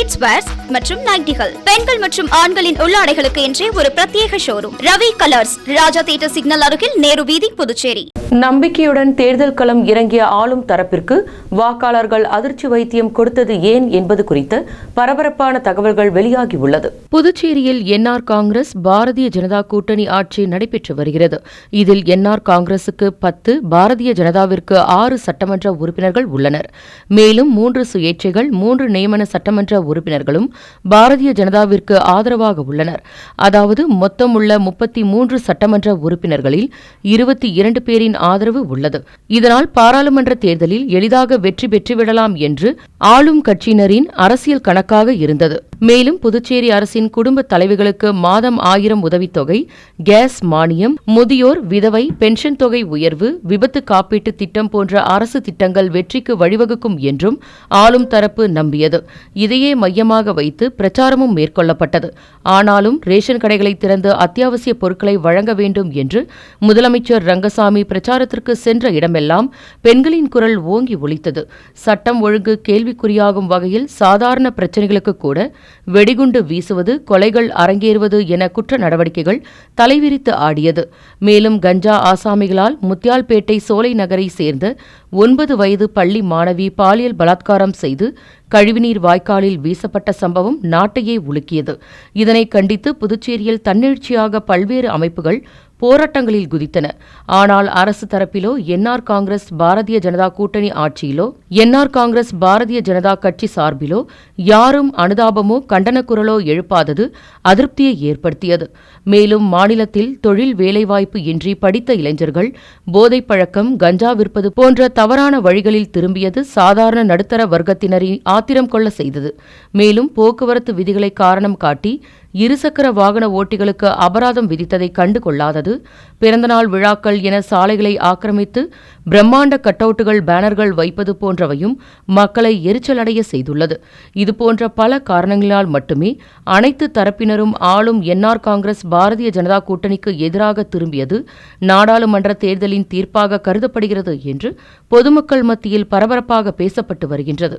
kids wears மற்றும் நைட்டிகள். பெண்கள் மற்றும் ஆண்களின் உள்ளாடைகளுக்கு என்றே ஒரு பிரத்யேக showroom Ravi colours Raja theatre signal அருகில் நேரு வீதி புதுச்சேரி. நம்பிக்கையுடன் தேர்தல் களம் இறங்கிய ஆளும் தரப்பிற்கு வாக்காளர்கள் அதிர்ச்சி வைத்தியம் கொடுத்தது ஏன் என்பது குறித்து பரபரப்பான தகவல்கள் வெளியாகியுள்ளது. புதுச்சேரியில் என்ஆர் காங்கிரஸ் பாரதிய ஜனதா கூட்டணி ஆட்சி நடைபெற்று வருகிறது. இதில் என்ஆர் காங்கிரசுக்கு பத்து பாரதிய ஜனதாவிற்கு ஆறு சட்டமன்ற உறுப்பினர்கள் உள்ளனர். மேலும் மூன்று சுயேட்சைகள் மூன்று நியமன சட்டமன்ற உறுப்பினர்களும் பாரதிய ஜனதாவிற்கு ஆதரவாக உள்ளனர். அதாவது மொத்தம் உள்ள முப்பத்தி மூன்று சட்டமன்ற உறுப்பினர்களில் இருபத்தி இரண்டு பேரின் ஆதரவு உள்ளது. இதனால் பாராளுமன்ற தேர்தலில் எளிதாக வெற்றி பெற்றுவிடலாம் என்று ஆளும் கட்சியினரின் அரசியல் கணக்காக இருந்தது. மேலும் புதுச்சேரி அரசின் குடும்ப தலைவிகளுக்கு மாதம் ஆயிரம் உதவித்தொகை கேஸ் மானியம் முதியோர் விதவை பென்ஷன் தொகை உயர்வு விபத்து காப்பீட்டு திட்டம் போன்ற அரசு திட்டங்கள் வெற்றிக்கு வழிவகுக்கும் என்றும் ஆளும் தரப்பு நம்பியது. இதையே மையமாக வைத்து பிரச்சாரமும் மேற்கொள்ளப்பட்டது. ஆனாலும் ரேஷன் கடைகளை திறந்து அத்தியாவசிய பொருட்களை வழங்க வேண்டும் என்று முதலமைச்சர் ரங்கசாமி பிரச்சாரத்திற்கு சென்ற இடமெல்லாம் பெண்களின் குரல் ஓங்கி ஒலித்தது. சட்டம் ஒழுங்கு கேள்வி கேள்விக்குறியாகும் வகையில் சாதாரண பிரச்சினைகளுக்கு கூட வெடிகுண்டு வீசுவது கொலைகள் அரங்கேறுவது என குற்ற நடவடிக்கைகள் தலைவிரித்து ஆடியது. மேலும் கஞ்சா ஆசாமிகளால் முத்தியால்பேட்டை சோலை நகரை சேர்ந்த ஒன்பது வயது பள்ளி மாணவி பாலியல் பலாத்காரம் செய்து கழிவுநீர் வாய்க்காலில் வீசப்பட்ட சம்பவம் நாட்டையே உலுக்கியது. இதனை கண்டித்து புதுச்சேரியில் தன்னெழுச்சியாக பல்வேறு அமைப்புகள் போராட்டங்களில் குதித்தன. ஆனால் அரசு தரப்பிலோ என்ஆர் காங்கிரஸ் பாரதிய ஜனதா கூட்டணி ஆட்சியிலோ என்ஆர் காங்கிரஸ் பாரதிய ஜனதா கட்சி சார்பிலோ யாரும் அனுதாபமோ கண்டன குரலோ எழுப்பாதது அதிருப்தியை ஏற்படுத்தியது. மேலும் மாநிலத்தில் தொழில் வேலைவாய்ப்பு இன்றி படித்த இளைஞர்கள் போதைப் பழக்கம் கஞ்சா விற்பது போன்ற தவறான வழிகளில் திரும்பியது சாதாரண நடுத்தர வர்க்கத்தினரை ஆத்திரம் கொள்ள செய்தது. மேலும் போக்குவரத்து விதிகளை காரணம் காட்டி இருசக்கர வாகன ஓட்டிகளுக்கு அபராதம் விதித்ததை கண்டு கொள்ளாதது பிறந்தநாள் விழாக்கள் என சாலைகளை ஆக்கிரமித்து பிரம்மாண்ட கட்டவுட்டுகள் பேனர்கள் வைப்பது போன்றவையும் மக்களை எரிச்சலடைய செய்துள்ளது. இதுபோன்ற பல காரணங்களால் மட்டுமே அனைத்து தரப்பினரும் ஆளும் என்ஆர் காங்கிரஸ் பாரதிய ஜனதா கூட்டணிக்கு எதிராக திரும்பியது நாடாளுமன்ற தேர்தலின் தீர்ப்பாக கருதப்படுகிறது என்று பொதுமக்கள் மத்தியில் பரபரப்பாக பேசப்பட்டு வருகின்றது.